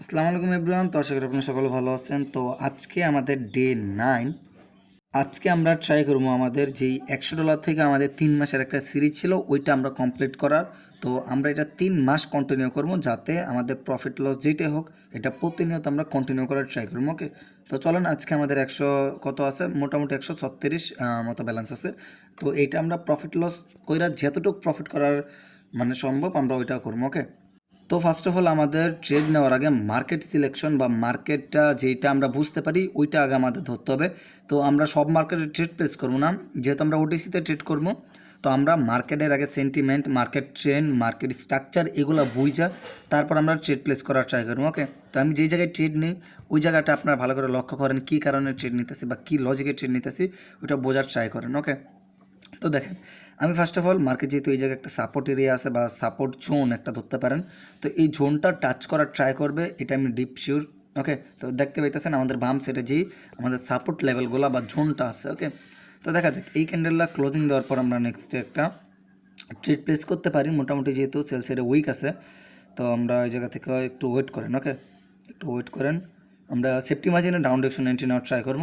আসসালামু আলাইকুম এভরিওয়ান, তো আশা করি আপনি সকলে ভালো আছেন। তো আজকে আমাদের ডে নাইন। আজকে আমরা ট্রাই করব আমাদের যেই একশো ডলার থেকে আমাদের তিন মাসের একটা সিরিজ ছিল, ওইটা আমরা কমপ্লিট করার। তো আমরা এটা তিন মাস কন্টিনিউ করব যাতে আমাদের প্রফিট লস যেটাই হোক, এটা প্রতিনিয়ত আমরা কন্টিনিউ করার ট্রাই করব ওকে তো চলেন, আজকে আমাদের একশো কত আছে? মোটামুটি একশো ছত্রিশ মতো ব্যালেন্স আছে। তো এইটা আমরা প্রফিট লস কইরা যতটুকু প্রফিট করার মানে সম্ভব আমরা ওইটা করব ওকে তো ফার্স্ট অফ অল আমাদের ট্রেড নেওয়ার আগে মার্কেট সিলেকশন বা মার্কেটটা যেটা আমরা বুঝতে পারি, ওইটা আগে আমাদের ধরতে হবে। তো আমরা সব মার্কেটে ট্রেড প্লেস করব না। যেহেতু আমরা ওটিসিতে ট্রেড করব, তো আমরা মার্কেটের আগে sentiment market trend market structure এগুলো বুঝা তারপর আমরা ট্রেড প্লেস করার ট্রাই করব ওকে তো আমি যেই জায়গায় ট্রেড নিই, ওই জায়গাটা আপনারা ভালো করে লক্ষ্য করেন, কী কারণে ট্রেড নিতেছি বা কী লজিকে ট্রেড নিতেছি ওটা বোঝার ট্রাই করেন ওকে তো দেখেন, আমি ফার্স্ট অফ অল মার্কেট যেহেতু এই জায়গায় একটা সাপোর্ট এরিয়া আছে বা সাপোর্ট জোন একটা ধরতে পারেন, তো এই জোনটা টাচ করার ট্রাই করবে, এটা আমি ডিপ শিওর ওকে তো দেখতে পাইতেছেন আমাদের বাম সেটে যেই আমাদের সাপোর্ট লেভেলগুলো বা জোনটা আছে ওকে তো দেখা যাক, এই ক্যান্ডেলটা ক্লোজিং দেওয়ার পর আমরা নেক্সট একটা ট্রেড প্লেস করতে পারি, মোটামুটি যেহেতু সেল সাইডে উইক আছে, তো আমরা ওই জায়গা থেকে একটু ওয়েট করেন ওকে একটু ওয়েট করেন, আমরা সেফটি মার্জিনে ডাউন ডিরেকশন এন্ট্রি নেওয়ার ট্রাই করব।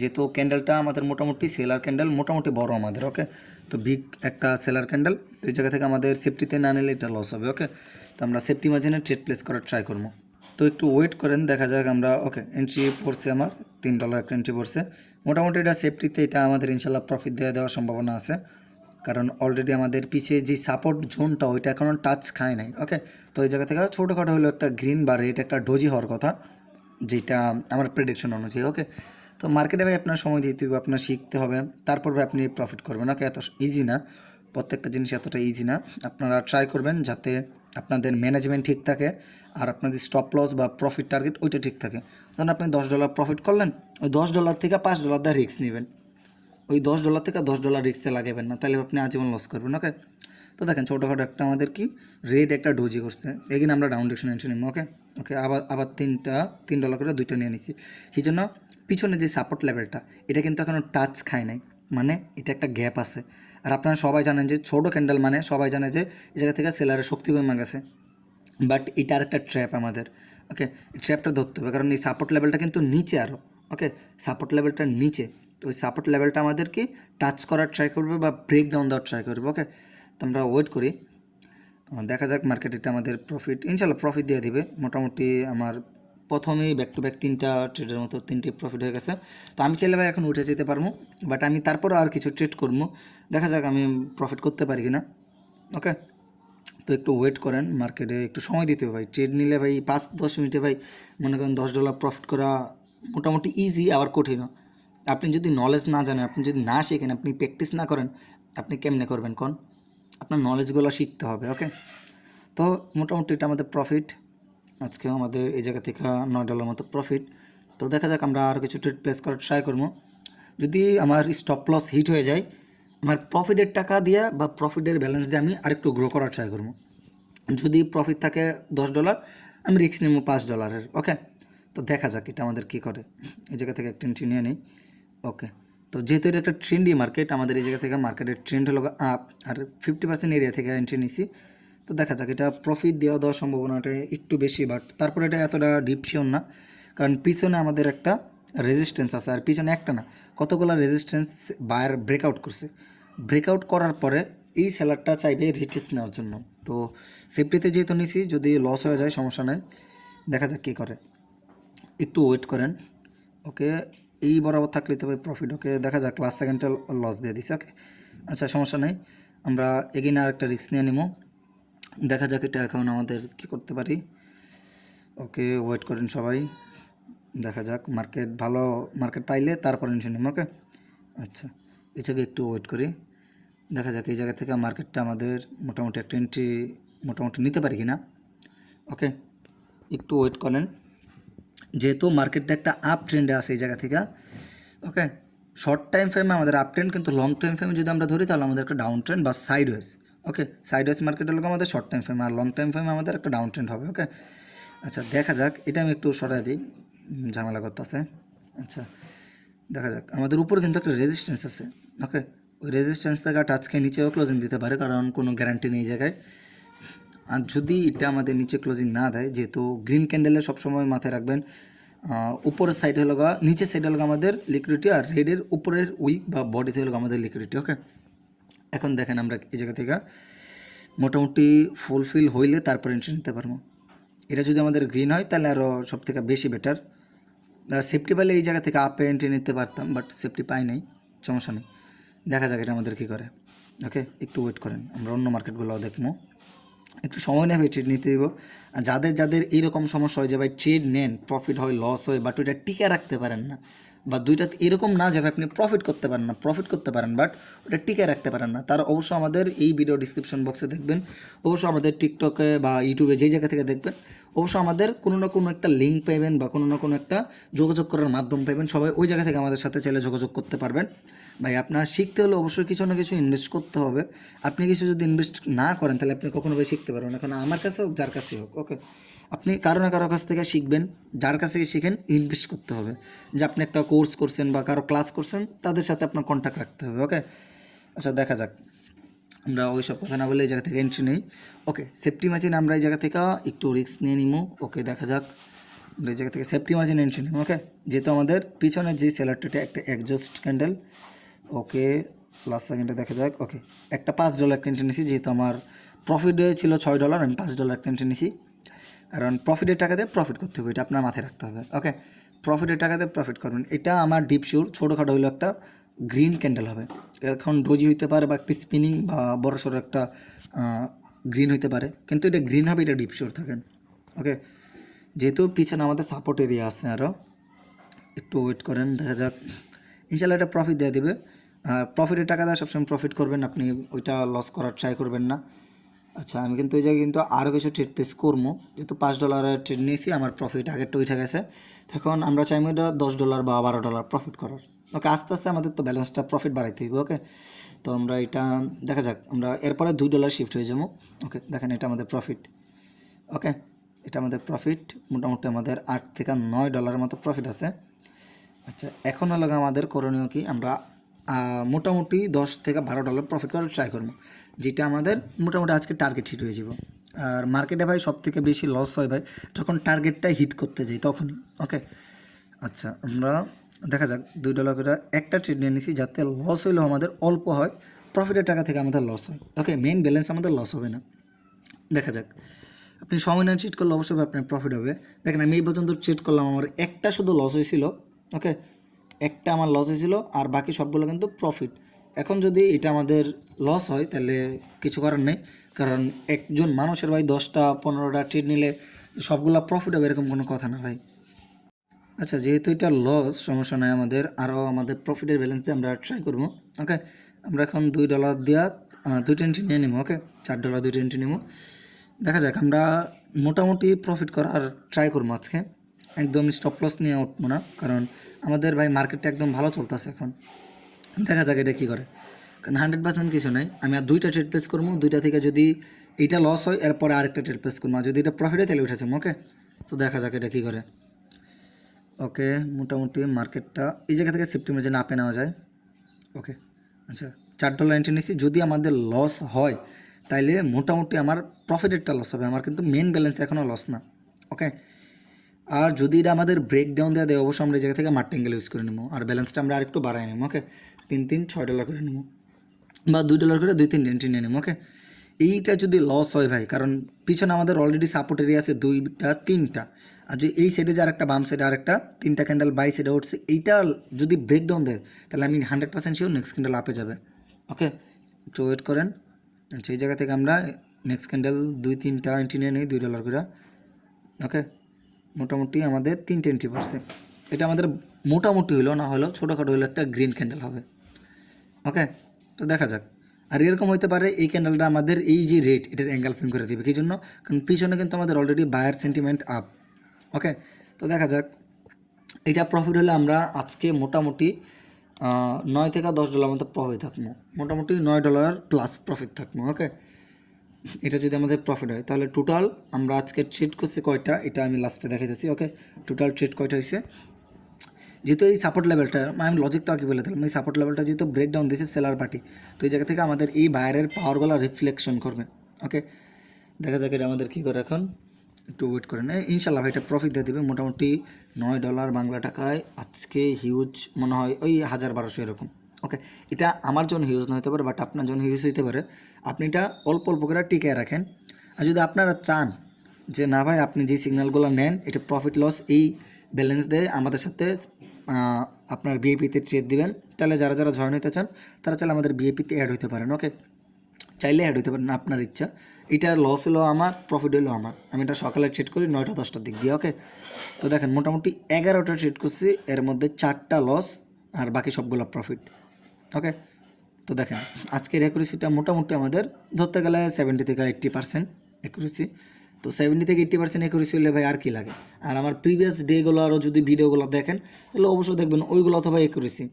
যেহেতু ক্যান্ডেলটা আমাদের মোটামুটি সেলার ক্যান্ডেল, মোটামুটি বড় আমাদের ওকে তো বিগ একটা সেলার ক্যান্ডেল, তো এই জায়গা থেকে আমাদের সেফটিতে না নিলে এটা লস হবে ওকে তো আমরা সেফটি মার্জিনে ট্রেড প্লেস করার ট্রাই করব। তো একটু ওয়েট করেন, দেখা যাক আমরা ওকে এন্ট্রি পড়ছে আমার, তিন ডলার একটা এন্ট্রি পড়ছে। মোটামুটি এটা সেফটিতে এটা আমাদের ইনশাল্লাহ প্রফিট দেওয়া দেওয়ার সম্ভাবনা আছে। কারণ অলরেডি আমাদের পিছিয়ে যে সাপোর্ট জোনটা ওইটা এখনও টাচ খায় নাই ওকে তো এই জায়গা থেকে ছোটোখাটো হলো একটা গ্রিন বা রেড একটা ডোজি হওয়ার কথা, যেটা আমার প্রেডিকশন অনুযায়ী ওকে তো মার্কেটে ভাই আপনার সময় দিতে হবে, আপনার শিখতে হবে, তারপর ভাই আপনি প্রফিট করবেন। ওকে এত ইজি না। প্রত্যেকটা জিনিস এতটা ইজি না। আপনারা ট্রাই করবেন যাতে আপনাদের ম্যানেজমেন্ট ঠিক থাকে আর আপনাদের স্টপ লস বা প্রফিট টার্গেট ওইটা ঠিক থাকে। ধরুন আপনি দশ ডলার প্রফিট করলেন, ওই দশ ডলার থেকে পাঁচ ডলার দা রিস্ক নেবেন। ওই দশ ডলার থেকে দশ ডলার রিক্সে লাগাবেন না, তাহলে আপনি আজীবন লস করবেন ওকে তো দেখেন, ছোটোখাটো একটা আমাদের কি রেড একটা ডোজি করছে। এগিন আমরা ডাউন ডিরেকশন এন্ট্রি নিব ওকে ওকে আবার আবার তিনটা, তিন ডলার করে দুইটা নিয়ে নিছি। সেই জন্য? পিছনে যে সাপোর্ট লেভেলটা এটা কিন্তু এখনও টাচ খায় নাই। মানে এটা একটা গ্যাপ আছে। আর আপনারা সবাই জানেন যে ছোটো ক্যান্ডেল মানে সবাই জানে যে এই জায়গা থেকে সেলারের শক্তি কমে গেছে। বাট এটা একটা ট্র্যাপ আমাদের ওকে ট্র্যাপটা ধরতে হবে, কারণ এই সাপোর্ট লেভেলটা কিন্তু নিচে আরও ওকে সাপোর্ট লেভেলটা নিচে, তো ওই সাপোর্ট লেভেলটা আমাদেরকে টাচ করার ট্রাই করবে বা ব্রেক ডাউন দেওয়ার ট্রাই করবে ওকে তো আমরা ওয়েট করি। দেখা যাক মার্কেটে এটা আমাদের প্রফিট ইনশাল্লাহ প্রফিট দিয়ে দিবে। মোটামুটি আমার প্রথমেই ব্যাক টু ব্যাক তিনটা ট্রেডের মতো তিনটি প্রফিট হয়ে গেছে। তো আমি চাইলে ভাই এখন উঠে যেতে পারব বাট আমি তারপরও আর কিছু ট্রেড করব। দেখা যাক আমি প্রফিট করতে পারি কি না ওকে তো একটু ওয়েট করেন মার্কেটে একটু সময় দিতে হবে ভাই। ট্রেড নিলে ভাই পাঁচ, দশ মিনিটে ভাই মনে করেন দশ ডলার প্রফিট করা মোটামুটি ইজি আবার কঠিনও। আপনি যদি নলেজ না জানেন, আপনি যদি না শেখেন, আপনি প্র্যাকটিস না করেন, আপনি কেমনে করবেন কোন? আপনার নলেজগুলো শিখতে হবে ওকে তো মোটামুটি এটা আমাদের প্রফিট আজকেও আমাদের এই জায়গা থেকে নয় ডলার মতো প্রফিট তো দেখা যাক আমরা আর কিছু ট্রেড প্লেস করার ট্রাই করব। যদি আমার স্টপ লস হিট হয়ে যায়, আমার প্রফিটের টাকা দিয়ে বা প্রফিটের ব্যালেন্স দিয়ে আমি আরেকটু গ্রো করার ট্রাই করব। যদি প্রফিট থাকে দশ ডলার আমি রিক্স নেব পাঁচ ডলারের ওকে তো দেখা যাক এটা আমাদের কী করে। এই জায়গা থেকে একটা এন্ট্রি নিয়ে নিই ওকে তো যেহেতু এটা একটা ট্রেন্ডি মার্কেট আমাদের এই জায়গা থেকে মার্কেটের ট্রেন্ড হলো আপ আর ফিফটি পার্সেন্ট এরিয়া থেকে এন্ট্রি নিছি। তো দেখা যাক, এটা প্রফিট দেওয়া দেওয়ার সম্ভাবনাটা একটু বেশি বাট তারপরে এটা এতটা ডিপ শিওর না, কারণ পিছনে আমাদের একটা রেজিস্ট্যান্স আছে, আর পিছনে একটা না, কতগুলো রেজিস্ট্যান্স বায়ার ব্রেকআউট করছে। ব্রেকআউট করার পরে এই সেলারটা চাইবে রিটিস নেওয়ার জন্য। তো সেফটিতে যেহেতু নিছি, যদি লস হয়ে যায়, সমস্যা নাই, দেখা যাক কী করে। একটু ওয়েট করেন, ওকে, এই বরাবর থাকলে তবে প্রফিট ওকে, দেখা যাক লাস্ট সেকেন্ডটা লস দিয়ে দিছে, ওকে। আচ্ছা সমস্যা নেই, আমরা এগিন আর একটা রিস্ক নিয়ে নিব। দেখা যাক এটা এখন আমাদের কি করতে পারি। ওকে ওয়েট করেন সবাই। দেখা যাক মার্কেট ভালো মার্কেট পাইলে তারপর ইনশন নিব ওকে আচ্ছা জায়গায় একটু ওয়েট করি। দেখা যাক এই জায়গা থেকে মার্কেটটা আমাদের মোটামুটি একটা এন্ট্রি মোটামুটি নিতে পারি কি না ওকে একটু ওয়েট করেন। যেহেতু মার্কেটটা একটা আপ ট্রেন্ডে আছে এই জায়গা থেকে ওকে শর্ট টাইম ফ্রেমে আমাদের আপ ট্রেন্ড কিন্তু লং টাইম ফ্রেমে যদি আমরা ধরি, তাহলে আমাদের একটা ডাউন ট্রেন্ড বা sideways okay sideways মার্কেটের লোক আমাদের শর্ট টাইম ফ্রেম আর লং টাইম ফ্রেমে আমাদের একটা ডাউন ট্রেন্ড হবে ওকে আচ্ছা দেখা যাক, এটা আমি একটু সরাই দিই ঝামেলা করতেছে। আচ্ছা দেখা যাক, আমাদের উপরে কিন্তু একটা রেজিস্ট্যান্স আছে ওকে ওই রেজিস্ট্যান্স থেকে টাচ খেয়ে নিচেও ক্লোজিং দিতে পারে, কারণ কোনো গ্যারান্টি নেই জায়গায়। আর যদি এটা আমাদের নিচে ক্লোজিং না দেয়, যেহেতু গ্রিন ক্যান্ডেলে সবসময় মাথায় রাখবেন উপরের সাইডে হলো গা, নিচের সাইডে হলো আমাদের লিকুইডিটি আর রেডের উপরের উইক বা বডিতে হলো আমাদের লিকুইডিটি ওকে এখন দেখেন আমরা এই জায়গা থেকে মোটামুটি ফুলফিল হইলে তারপর এন্ট্রি নিতে পারব। এটা যদি আমাদের গ্রিন হয়, তাহলে আরও সব থেকে বেশি বেটার সেফটি পাইলে এই জায়গা থেকে আপে এন্ট্রি নিতে পারতাম বাট সেফটি পাই নাই, সমস্যা নেই। দেখা যাক এটা আমাদের কী করে। ওকে একটু ওয়েট করেন, আমরা অন্য মার্কেটগুলোও দেখব। একটু সময় নেবে ট্রেড নিতে দিব আর যাদের যাদের এইরকম সমস্যা হয় যে ভাই ট্রেড নেন প্রফিট হয় লস হয় বাট ওইটা টিকে রাখতে পারেন না, বা দুইটা এরকম না যাবে আপনি প্রফিট করতে পারেন না প্রফিট করতে পারেন বাট ওটা টিকে রাখতে পারেন না। তার অবশ্য আমাদের এই ভিডিও ডিসক্রিপশন বক্সে দেখবেন, অবশ্য আমাদের টিকটকে বা ইউটিউবে যেই জায়গা থেকে দেখবেন, অবশ্য আমাদের কোনো না কোনো একটা লিঙ্ক পাইবেন বা কোনো না কোনো একটা যোগাযোগ করার মাধ্যম পাইবেন। সবাই ওই জায়গা থেকে আমাদের সাথে চাইলে যোগাযোগ করতে পারবেন। ভাই, আপনার শিখতে হলে অবশ্যই কিছু না কিছু ইনভেস্ট করতে হবে। আপনি কিছু যদি ইনভেস্ট না করেন, তাহলে আপনি কখনো ভাই শিখতে পারবেন এখন আমার কাছে হোক যার কাছে হোক ওকে আপনি কারও না কারও কাছ থেকে শিখবেন, যার কাছ থেকে শিখেন ইনভেস্ট করতে হবে। যে আপনি একটা কোর্স করছেন বা কারও ক্লাস করছেন, তাদের সাথে আপনার কন্ট্যাক্ট রাখতে হবে ওকে আচ্ছা দেখা যাক। আমরা ওই সব কথা না বলে এই জায়গা থেকে এন্ট্রি নেই। ওকে সেফটি মার্জিন আমরা এই জায়গা থেকে একটু রিস্ক নিয়ে নিবো ওকে দেখা যাক। আমরা এই জায়গা থেকে সেফটি মার্জিন এন্ট্রি নিব ওকে যেহেতু আমাদের পিছনের যে সেলারটিটা একটা একজস্ট ক্যান্ডেল ওকে লাস্ট সেকেন্ডে দেখা যাক ওকে একটা পাঁচ ডলার এন্ট্রি নিছি, যেহেতু আমার প্রফিট ছিল ছয় ডলার আমি পাঁচ ডলার এন্ট্রি নিছি। কারণ প্রফিটের টাকাতে প্রফিট করতে হবে, এটা আপনার মাথায় রাখতে হবে ওকে প্রফিটের টাকাতে প্রফিট করবেন। এটা আমার ডিপ শিওর ছোটোখাটো হইল একটা গ্রিন ক্যান্ডেল হবে। এখন ডোজি হইতে পারে বা একটা স্পিনিং বা বড় সড়ো একটা গ্রিন হইতে পারে। কিন্তু এটা গ্রিন হবে, এটা ডিপ শিওর থাকেন ওকে যেহেতু পিছনে আমাদের সাপোর্ট এরিয়া আছে আরও একটু ওয়েট করেন, দেখা যাক। ইনশাল্লাহ এটা প্রফিট দিয়ে দিবে। প্রফিটের টাকা দেওয়া সবসময় প্রফিট করবেন, আপনি ওইটা লস করার ট্রাই করবেন না। আচ্ছা আমি কিন্তু এই জায়গায় কিন্তু আরও কিছু ট্রেড প্লেস করব যেহেতু পাঁচ ডলারের ট্রেড নিয়েছি, আমার প্রফিট আগেরটা উঠে গেছে। তখন আমরা চাইব এটা দশ ডলার বা বারো ডলার প্রফিট করার। ওকে আস্তে আস্তে আমাদের তো ব্যালেন্সটা প্রফিট বাড়াইতে হবে ওকে তো আমরা এটা, দেখা যাক, আমরা এরপরে দুই ডলার শিফট হয়ে যাব। ওকে দেখেন এটা আমাদের প্রফিট ওকে এটা আমাদের প্রফিট মোটামুটি আমাদের আট থেকে নয় ডলারের মতো প্রফিট আছে। আচ্ছা এখন হলো আমাদের করণীয় কি? আমরা মোটামুটি দশ থেকে বারো ডলার প্রফিট করার ট্রাই করব। যেটা আমাদের মোটামুটি আজকে টার্গেট হিট হয়ে যাব। আর মার্কেটে ভাই সব থেকে বেশি লস হয় ভাই, যখন টার্গেটটা হিট করতে যাই তখনই ওকে আচ্ছা আমরা দেখা যাক, দুই ডলার করে একটা ট্রেড নিয়ে নিছি, যাতে লস হইলেও আমাদের অল্প হয় প্রফিটের টাকা থেকে আমাদের লস হয়। ওকে মেইন ব্যালেন্স আমাদের লস হবে না। দেখা যাক, আপনি সময় নিয়ে ট্রিট করলে অবশ্যই আপনার প্রফিট হবে। দেখেন আমি এই পর্যন্ত ট্রিট করলাম, আমার একটা শুধু লস হয়েছিল ওকে একটা আমার লস হয়েছিল আর বাকি সবগুলো কিন্তু প্রফিট এখন যদি এটা আমাদের লস হয়, তাহলে কিছু করার নেই। কারণ একজন মানুষের ভাই দশটা, পনেরোটা ট্রেড নিলে সবগুলা প্রফিট হবে এরকম কোনো কথা না ভাই। আচ্ছা যেহেতু এটা লস সমস্যা নাই আমাদের আরও আমাদের প্রফিটের ব্যালেন্স দিয়ে আমরা ট্রাই করব ওকে আমরা এখন দুই ডলার দেওয়া দুই টোয়েন্টি নিয়ে নেব ওকে চার ডলার দুই টোয়েন্টি নেব। দেখা যাক, আমরা মোটামুটি প্রফিট করার ট্রাই করব আজকে। একদম স্টপ লস নিয়ে উঠবো না, কারণ আমাদের ভাই মার্কেটটা একদম ভালো চলতেছে এখন। দেখা যাক এটা কী করে। কারণ হান্ড্রেড পার্সেন্ট কিছু নাই, আমি আর দুইটা ট্রেড প্লেস করব, দুইটা থেকে যদি এইটা লস হয়, এরপরে আরেকটা ট্রেড প্লেস করব, আর যদি এটা প্রফিটে তাহলে উঠেছে ওকে তো দেখা যাক এটা কী করে। ওকে, মোটামুটি মার্কেটটা এই জায়গা থেকে সেপ্টেম্বর যেন আপে নেওয়া যায় ওকে আচ্ছা চার ডলার এন্ট্রি নিচ্ছি, যদি আমাদের লস হয়, তাইলে মোটামুটি আমার প্রফিটেরটা লস হবে, আমার কিন্তু মেন ব্যালেন্স এখনও লস না ওকে আর যদি এটা আমাদের ব্রেক ডাউন দেওয়া দেয়, অবশ্যই আমরা এই জায়গা থেকে মাঠ মার্টিঙ্গেল ইউজ করে নেব। আর ব্যালেন্সটা আমরা আরেকটু বাড়াই নেব ওকে তিন তিন, ছয় ডলার করে নেব। বা দুই ডলার করে দুই, তিন এন্ট্রি নিয়ে নেব ওকে এইটা যদি লস হয় ভাই, কারণ পিছনে আমাদের অলরেডি সাপোর্ট এরিয়া আছে দুইটা, তিনটা। আর যদি এই সাইডে যে আরেকটা বাম সাইডে আরেকটা, তিনটা ক্যান্ডেল বাই সাইডে উঠছে, এইটা যদি ব্রেক ডাউন দেয়, তাহলে আমি hundred percent sure next candle আপে যাবে ওকে একটু ওয়েট করেন। আচ্ছা এই জায়গা থেকে আমরা নেক্সট ক্যান্ডেল দুই, তিনটা এন্ট্রি নিয়ে নিই, দুই ডলার করে ওকে মোটামুটি আমাদের তিনটে এন্ট্রি পড়ছে। এটা আমাদের মোটামুটি হলো না হলেও ছোটোখাটো হলো একটা গ্রিন ক্যান্ডেল হবে। ওকে তো দেখা যাক। আর এরকম হতে পারে এই ক্যান্ডেলটা আমাদের এই যে রেট এটার অ্যাঙ্গেল ফিং করে দেবে। কি জন্য কারণ পিছনে কিন্তু আমাদের already buyer sentiment up okay তো দেখা যাক। এটা প্রফিট হলে আমরা আজকে মোটামুটি নয় থেকে দশ ডলার মতো প্রফিট থাকব। মোটামুটি নয় ডলার প্লাস প্রফিট থাকব। ওকে এটা যদি আমাদের প্রফিট হয়, তাহলে টোটাল আমরা আজকে ট্রেড করছি কয়টা? এটা আমি লাস্টে দেখাইতেছি ওকে টোটাল ট্রেড কয়টা হয়েছে যেহেতু এই সাপোর্ট লেভেলটা আমি লজিক তো আগে বলে দিলাম, এই সাপোর্ট লেভেলটা যেহেতু ব্রেক ডাউন দিয়েছে সেলার পার্টি তো এই জায়গা থেকে আমাদের এই বায়ারের পাওয়ারগুলো রিফ্লেকশন করবে ওকে দেখা যাক এটা আমাদের কী করে এখন? একটু ওয়েট করেন ইনশাল্লাহ ভাই, এটা প্রফিট দিয়ে দেবে। মোটামুটি নয় ডলার বাংলা টাকায় আজকে হিউজ মনে হয় ওই হাজার বারোশো এরকম ওকে এটা আমার জন্য হিউজ না হতে পারে বাট আপনার জন্য হিউজ হতে পারে। আপনি এটা অল্প অল্প করে টিকায় রাখেন। আর যদি আপনারা চান যে, না ভাই, আপনি যে সিগন্যালগুলো নেন, এটা প্রফিট লস এই ব্যালেন্স দিয়ে আমাদের সাথে আপনার বিএপিতে ট্রেড দিবেন, তাহলে যারা যারা জয়েন হতে চান, তারা চাইলে আমাদের বিএপিতে অ্যাড হতে পারেন ওকে চাইলে অ্যাড হতে পারেন, আপনার ইচ্ছা। এটা লস হলো আমার প্রফিট হলো আমার। আমি এটা সকালে ট্রেড করি, নয়টা দশটার দিক দিয়ে ওকে তো দেখেন, মোটামুটি এগারোটা ট্রেড করছি, এর মধ্যে চারটা লস আর বাকি সবগুলো প্রফিট ওকে তো দেখেন, আজকের অ্যাকুরেসিটা মোটামুটি আমাদের ধরতে গেলে সেভেন্টি থেকে এইট্টি পার্সেন্ট অ্যাকুরেসি তো সেভেন্টি থেকে এইট্টি পার্সেন্ট অ্যাকুরেসি হলে ভাই আর কি লাগে? আর আমার প্রিভিয়াস ডেগুলো আরও যদি ভিডিওগুলো দেখেন, তাহলে অবশ্যই দেখবেন ওইগুলো অথবা অ্যাকুরেসি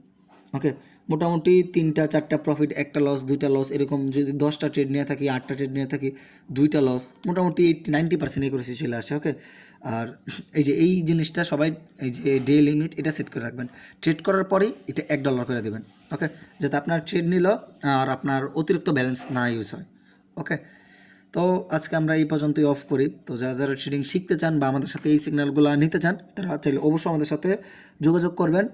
ওকে মোটামুটি তিনটা, চারটা প্রফিট একটা লস দুইটা লস এরকম যদি দশটা ট্রেড নিয়ে থাকি, আটটা ট্রেড নিয়ে থাকি, দুইটা লস মোটামুটি এইটটি নাইনটি পার্সেন্ট একুরেসি চলে আসে ওকে আর এই যে, এই জিনিসটা সবাই, এই যে ডে লিমিট এটা সেট করে রাখবেন। ট্রেড করার পরেই এটা এক ডলার করে দেবেন ওকে যাতে আপনার ট্রেড নিল আর আপনার অতিরিক্ত ব্যালেন্স না ইউজ হয় ওকে তো আজকে আমরা এই পর্যন্তই অফ করি। তো যারা যারা ট্রেডিং শিখতে চান বা আমাদের সাথে এই সিগন্যালগুলো নিতে চান, তারা চাইলে অবশ্যই আমাদের সাথে যোগাযোগ করবেন।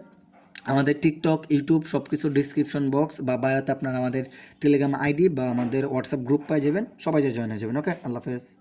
আমাদের টিকটক ইউটিউব সব কিছু ডিসক্রিপশন বক্স বা বায়োতে আপনারা আমাদের টেলিগ্রাম আইডি বা আমাদের হোয়াটসঅ্যাপ গ্রুপ পাই যাবেন। সবাই যা জয়েন হয়ে যাবেন ওকে আল্লাহ হাফেজ।